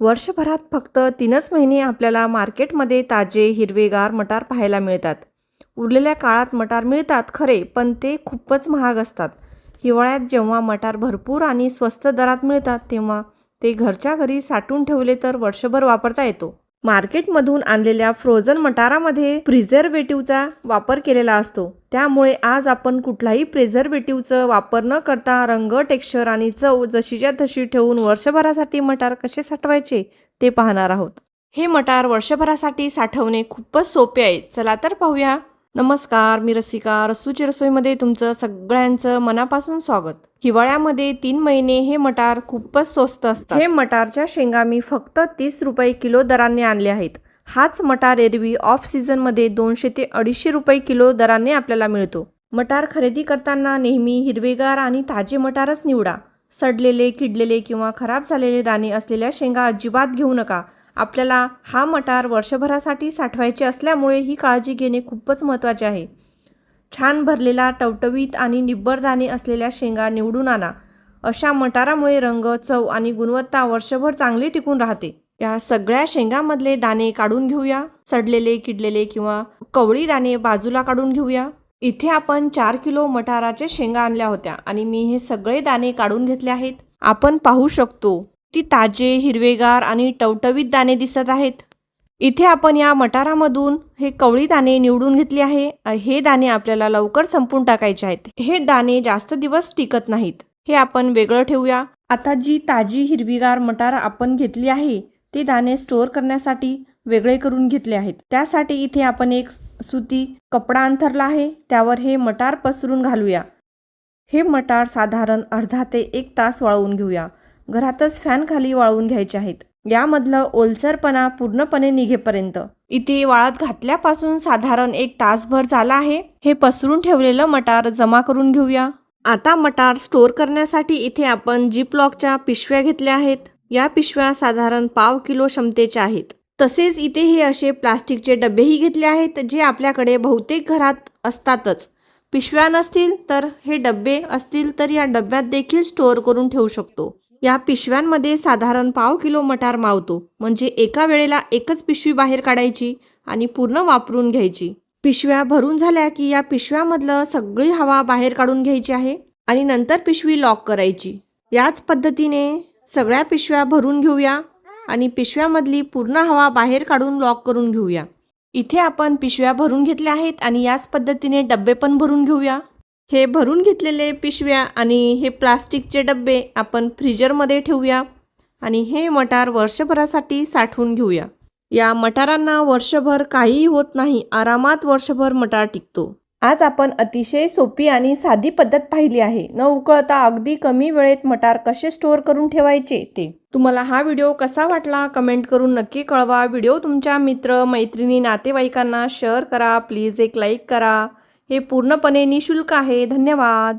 वर्षभरात फक्त तीनच महिने आपल्याला मार्केटमध्ये ताजे हिरवेगार मटार पाहायला मिळतात. उरलेल्या काळात मटार मिळतात खरे पण ते खूपच महाग असतात. हिवाळ्यात जेव्हा मटार भरपूर आणि स्वस्त दरात मिळतात तेव्हा ते घरच्या घरी साठवून ठेवले तर वर्षभर वापरता येतो. मार्केटमधून आणलेल्या फ्रोझन मटारामध्ये प्रिझर्वेटिव्हचा वापर केलेला असतो. त्यामुळे आज आपण कुठलाही प्रिझर्वेटिव्हचं वापर न करता रंग टेक्स्चर आणि चव जशीच्या तशी ठेवून वर्षभरासाठी मटार कसे साठवायचे ते पाहणार आहोत. हे मटार वर्षभरासाठी साठवणे खूपच सोपे आहे. चला तर पाहूया. नमस्कार मी रसिका. रसूची रसोईमध्ये तुमचं सगळ्यांचं मनापासून स्वागत. हिवाळ्यामध्ये तीन महिने हे मटार खूपच स्वस्त असतात. हे मटारच्या शेंगा मी फक्त तीस रुपये किलो दराने आणले आहेत. हाच मटार एरवी ऑफ सीझनमध्ये दोनशे ते अडीचशे रुपये किलो दराने आपल्याला मिळतो. मटार खरेदी करताना नेहमी हिरवेगार आणि ताजे मटारच निवडा. सडलेले किडलेले किंवा खराब झालेले दाणे असलेल्या शेंगा अजिबात घेऊ नका. आपल्याला हा मटार वर्षभरासाठी साठवायचे असल्यामुळे ही काळजी घेणे खूपच महत्त्वाचे आहे. छान भरलेला टवटवीत आणि निब्बर दाणे असलेल्या शेंगा निवडून आणा. अशा मटारामुळे रंग चव आणि गुणवत्ता वर्षभर चांगली टिकून राहते. या सगळ्या शेंगामधले दाणे काढून घेऊया. सडलेले किडलेले किंवा कवळी दाणे बाजूला काढून घेऊया. इथे आपण चार किलो मटाराच्या शेंगा आणल्या होत्या आणि मी हे सगळे दाणे काढून घेतले आहेत. आपण पाहू शकतो. ती ताजे हिरवेगार आणि टवटवीत दाणे दिसत आहेत. इथे आपण या मटारामधून हे कवळी दाणे निवडून घेतले आहे. हे दाणे आपल्याला लवकर संपून टाकायचे आहेत. हे दाणे जास्त दिवस टिकत नाहीत. हे आपण वेगळं ठेवूया. आता जी ताजी हिरवीगार मटार आपण घेतली आहे ते दाणे स्टोअर करण्यासाठी वेगळे करून घेतले आहेत. त्यासाठी इथे आपण एक सुती कपडा अंथरला आहे. त्यावर हे मटार पसरून घालूया. हे मटार साधारण अर्धा ते एक तास वाळवून घेऊया. घरातच फॅन खाली वाळवून घ्यायचे आहेत. यामधलं ओलसरपणा पूर्णपणे निघेपर्यंत. इथे वाळत घातल्यापासून साधारण एक तासभर झाला आहे. हे पसरून ठेवलेलं मटार जमा करून घेऊया. आता मटार स्टोअर करण्यासाठी इथे आपण जिपलॉकच्या पिशव्या घेतल्या आहेत. या पिशव्या साधारण पाव किलो क्षमतेच्या आहेत. तसेच इथे हे असे प्लास्टिकचे डबेही घेतले आहेत जे आपल्याकडे बहुतेक घरात असतातच. पिशव्या नसतील तर हे डबे असतील तर या डब्यात देखील स्टोअर करून ठेवू शकतो. या पिशव्यांमध्ये साधारण पाव किलो मटार मावतो. म्हणजे एका वेळेला एकच पिशवी बाहेर काढायची आणि पूर्ण वापरून घ्यायची. पिशव्या भरून झाल्या की या पिशव्यामधलं सगळी हवा बाहेर काढून घ्यायची आहे आणि नंतर पिशवी लॉक करायची. याच पद्धतीने सगळ्या पिशव्या भरून घेऊया आणि पिशव्यामधली पूर्ण हवा बाहेर काढून लॉक करून घेऊया. इथे आपण पिशव्या भरून घेतल्या आहेत आणि याच पद्धतीने डब्बे पण भरून घेऊया. हे भरून घेतलेले पिशव्या आणि हे प्लास्टिकचे डबे आपण फ्रीजरमध्ये ठेवूया आणि हे मटार वर्षभरासाठी साठवून घेऊया. या मटारांना वर्षभर काहीही होत नाही आरामात वर्षभर मटार टिकतो. आज आपण अतिशय सोपी आणि साधी पद्धत पाहिली आहे. न उकळता अगदी कमी वेळेत मटार कसे स्टोअर करून ठेवायचे ते. तुम्हाला हा व्हिडिओ कसा वाटला कमेंट करून नक्की कळवा. व्हिडिओ तुमच्या मित्र मैत्रिणी नातेवाईकांना शेअर करा. प्लीज एक लाईक करा. हे पूर्णपणे निशुल्क आहे. धन्यवाद.